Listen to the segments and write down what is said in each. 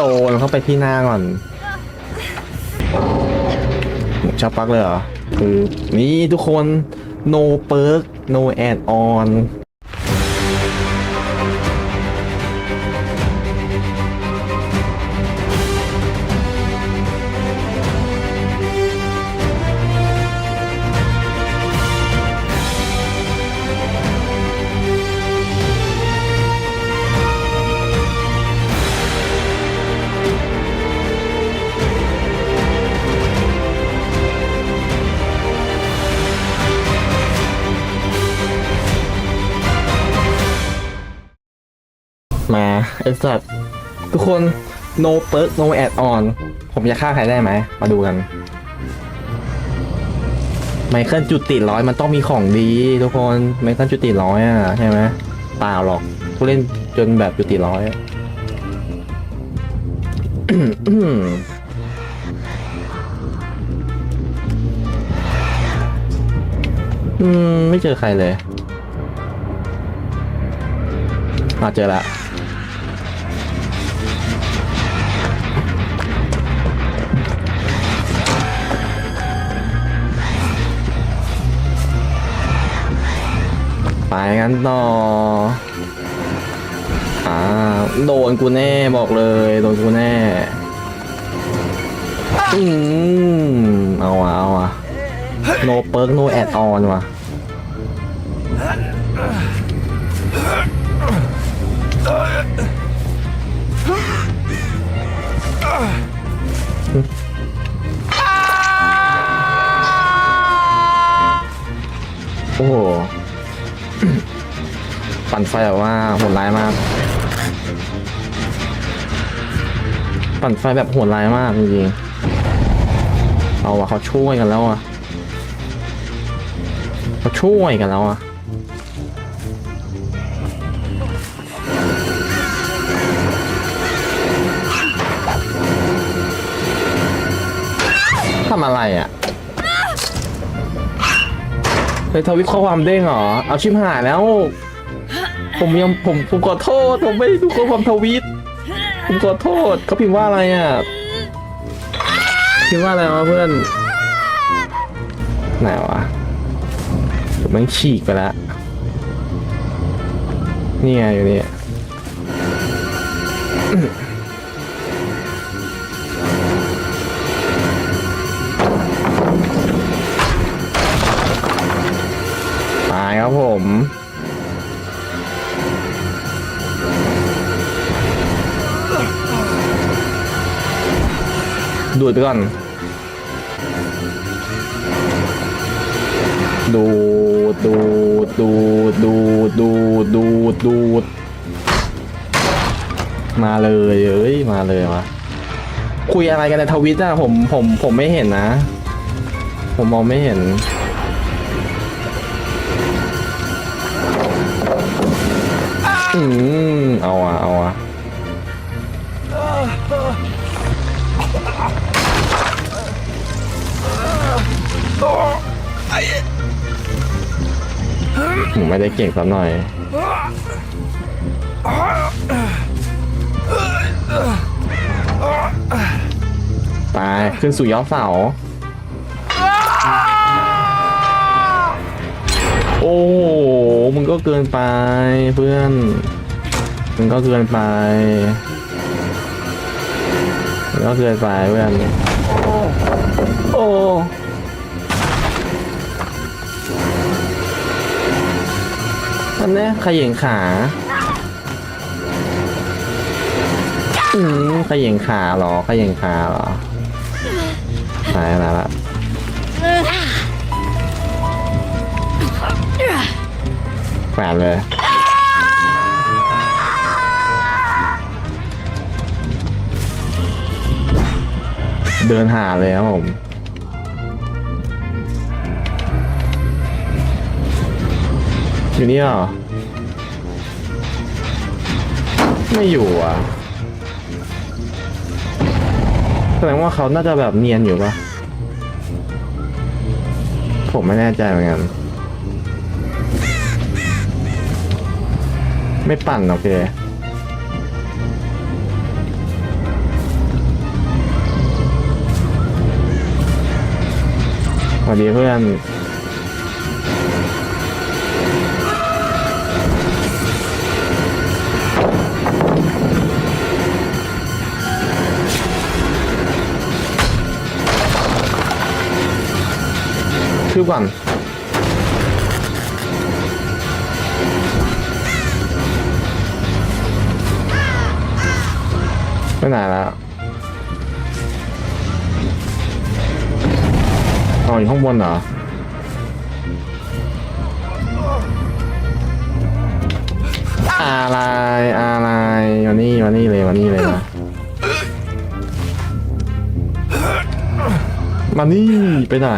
โดนเข้าไปที่หน้าก่อนชอบปักเลยเหรอ คือนี่ทุกคน no perk no add on ไอสัตว์ทุกคน no perk no add on ผมจะฆ่าใครได้ไหม มาดูกันไมเคิลจุดติดร้อยมันต้องมีของดีทุกคนไมเคิลจุดติดร้อยอะใช่ไหมเปล่าหรอกผู้เล่นจนแบบจุดติดร้อยอืม ไม่เจอใครเลยมาเจอละ ไปกันต่ออ่าโดนกูแน่บอกเลยโดนกูแน่อืมเอาอะเอาอะ no perk no add on ว่ะ ฟแบบว่าโหดร้ายมาก ปั่นไฟแบบโหดร้ายมากจริงๆเอาวะเขาช่วยกันแล้วอะเขาช่วยกันแล้วอะทำอะไรอะเฮ้ยทวิตข้อความเด้งเหรอ เอาชิมหายแล้ว ผมยังผมผมขอโทษ ผมไม่ได้ดูข้อความทวิตผมขอโทษเขาพิมพ์ว่าอะไรอะพิมพ์ว่าอะไรวะเพื่อนไหนวะผมแมันฉีกไปแล้วนี่ไงอยู่นี่ตายครับผม ดูดไปก่อน ดูดดูดดูดดูดดูดดูดดูดมาเลยเอ้ยมาเลยวะคุยอะไรกันในทวิตอะผมผมผมไม่เห็นนะ ผมมองไม่เห็นอืมเอาอะเอา ผมไม่ได้เก่งสักหน่อย ไป ขึ้นสู่ยอดเสา โอ้โหมึงก็เกินไปเพื่อน มึงก็เกินไปมึงก็เกินไปเพื่อน ทำเนี่ยขย่งขาอืมขย่งขาเหรอขย่งขาเหรอตายแล้วละแขวนเลยเดินหาเลยครับผม อยู่นี่เหรอ ไม่อยู่อะ แสดงว่าเขาน่าจะแบบเนียนอยู่ปะผมไม่แน่ใจเหมือนกัน ไม่ปั่นโอเคสวัสดีเพื่อน ชื่อก่อนไปไหนแล้วอ๋ออยู่ข้างบนเหรออะไรอะไรมานี่มานี่เลยมานี่เลยนะมานี่ไปไหน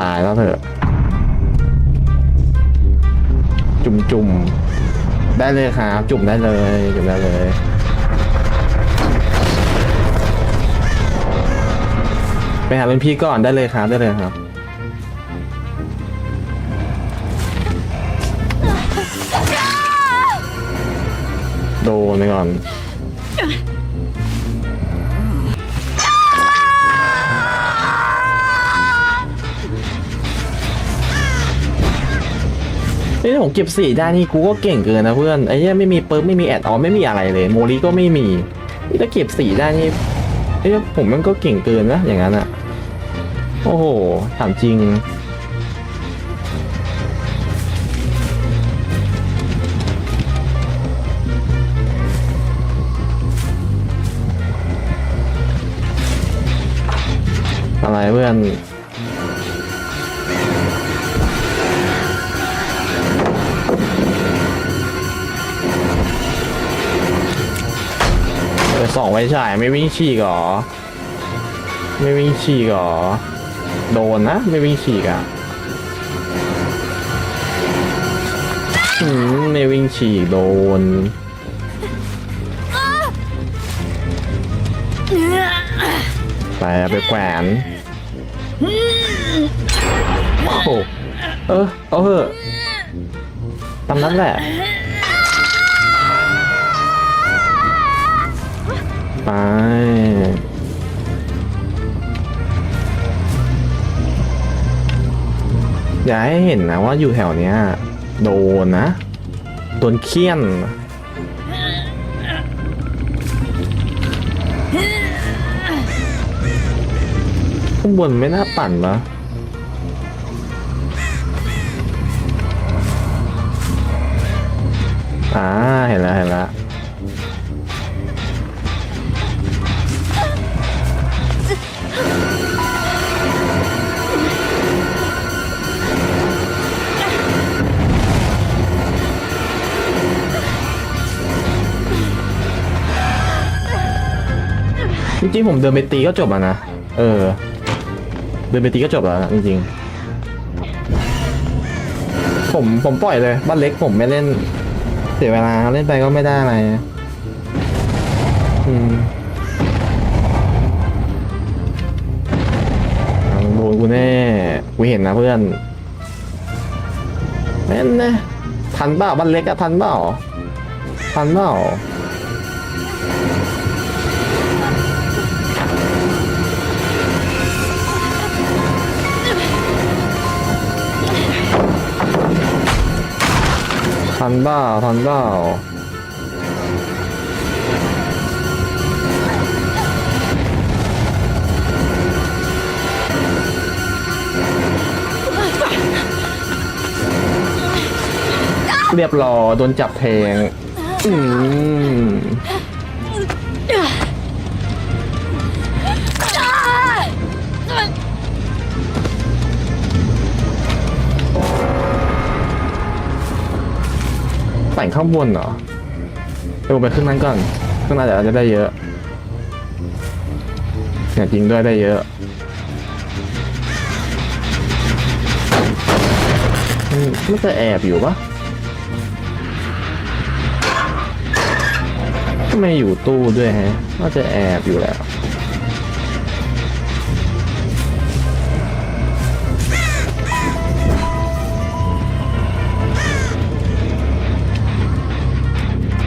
ตายแล้วเถอะจุ่มจุ่มๆ ได้เลยครับ จุ่มได้เลย จุ่มได้เลยไปหาเป็นพี่ก่อนได้เลยครับ ได้เลยครับ โดนไปก่อน นี่ถ้าผมเก็บสี่ได้นี่กูก็เก่งเกินนะเพื่อนไอ้เนี้ยไม่มีเปิร์ไม่มีแอดออไม่มีอะไรเลย โมลีก็ไม่มีนี่ถ้าเก็บสี่ได้นี่เอ้ยผมมันก็เก่งเกินนะอย่างนั้นอะโอ้โหถามจริงอะไรเพื่อน สองไว้ฉายไม่วิ่งฉีกหรอ ไม่วิ่งฉีกหรอ โดนนะ ไม่วิ่งฉีกอะอืมไม่วิ่งฉีกโดนไปไปแขวนโอ้เออเอาเถอะตามนั้นแหละ ไป อย่าให้เห็นนะว่าอยู่แถวเนี้ย โดนนะ โดนเคี่ยนข้างบนไม่น่าปั่นปะอ่า เห็นแล้วเห็นแล้ว จริงๆผมเดินไปตีก็จบแล้วนะ เออ เดินไปตีก็จบแล้วนะจริงๆ ผมผมปล่อยเลยบ้านเล็กผมไม่เล่น เสียเวลาเล่นไปก็ไม่ได้อะไรอืมโดนกูแน่กูเห็นนะเพื่อนแน่นนะทันเปล่าบ้านเล็กอะทันเปล่าทันเปล่า นบ้าทันบ้าเรียบร้อยโดนจับแทง อืม แต่งข้างบนเหรอเดี๋ยวผมไปขึ้นนั้นก่อนขึ้นนั้นเดี๋ยวอาจจะได้เยอะเนี่ยจริงด้วยได้เยอะมันจะแอบอยู่ปะทำไมอยู่ตู้ด้วยฮะน่าจะแอบอยู่แล้ว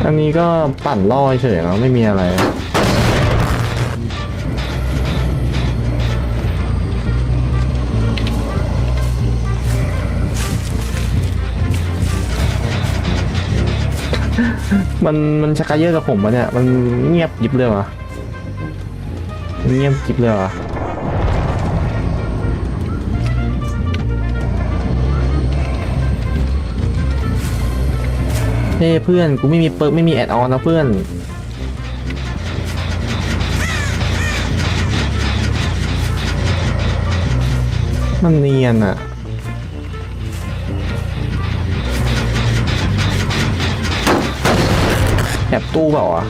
อันนี้ก็ปั่นล่อเฉยเนาะไม่มีอะไรมันมันชักกระเยอะกับผมปะเนี่ย มันเงียบยิบเลยวะเงียบยิบเลยวะ เฮ้ยเพื่อนกูไม่มีเปิร์กไม่มีแอดออนนะเพื่อนมันเนียนอะแอบตู้เปล่าวะ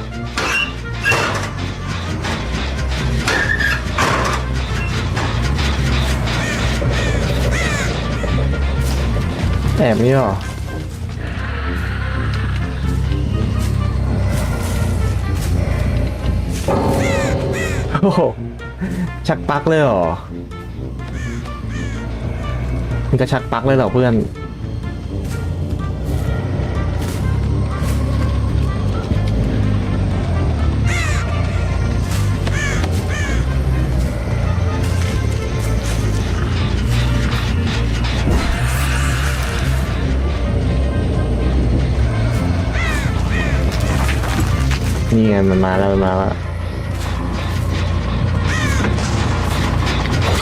แอบนี่หรอ โอ้โหชักปลักเลยเหรอมันจะชักปลักเลยเหรอเพื่อน นี่ไงมันมาแล้วมันมาแล้ว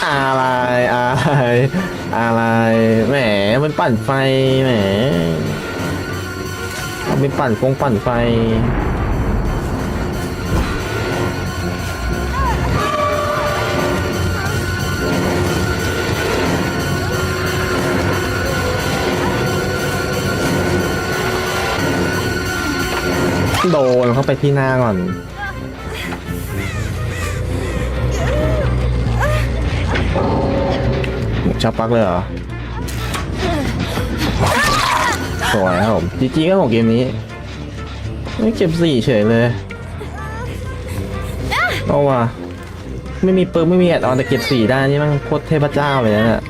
อะไรอะไรอะไรแหมมันปั่นไฟแหมเอาไปปั่นฟงปั่นไฟโดนเข้าไปที่หน้าก่อน ชับปักเลยเหรอ สวยครับผมจีจีก็ของเกมนี้ ไม่เก็บสี่เฉยเลยเอาว่ะไม่มีปิร์กไม่มีแอดออนแต่เก็บสี่ได้นี่มันโคตรเทพเจ้าเลยนะเนี่ย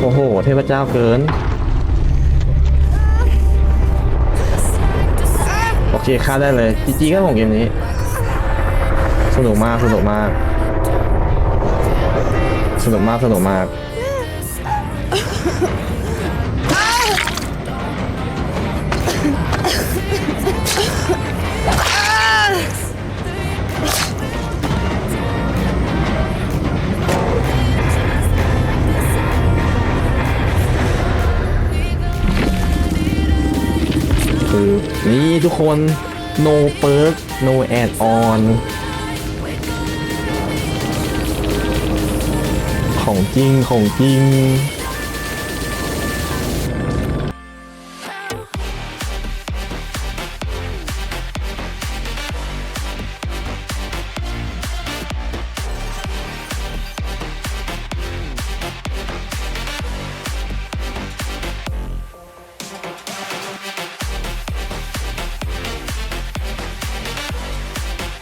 โอ้โห เทพเจ้าเกิน โอเคค่าได้เลยจีจีก็ของเกมนี้ สนุกมาก สนุกมาก นุกมากสนุกมาก คือนี่ทุกคน no perk no add on 红金红金。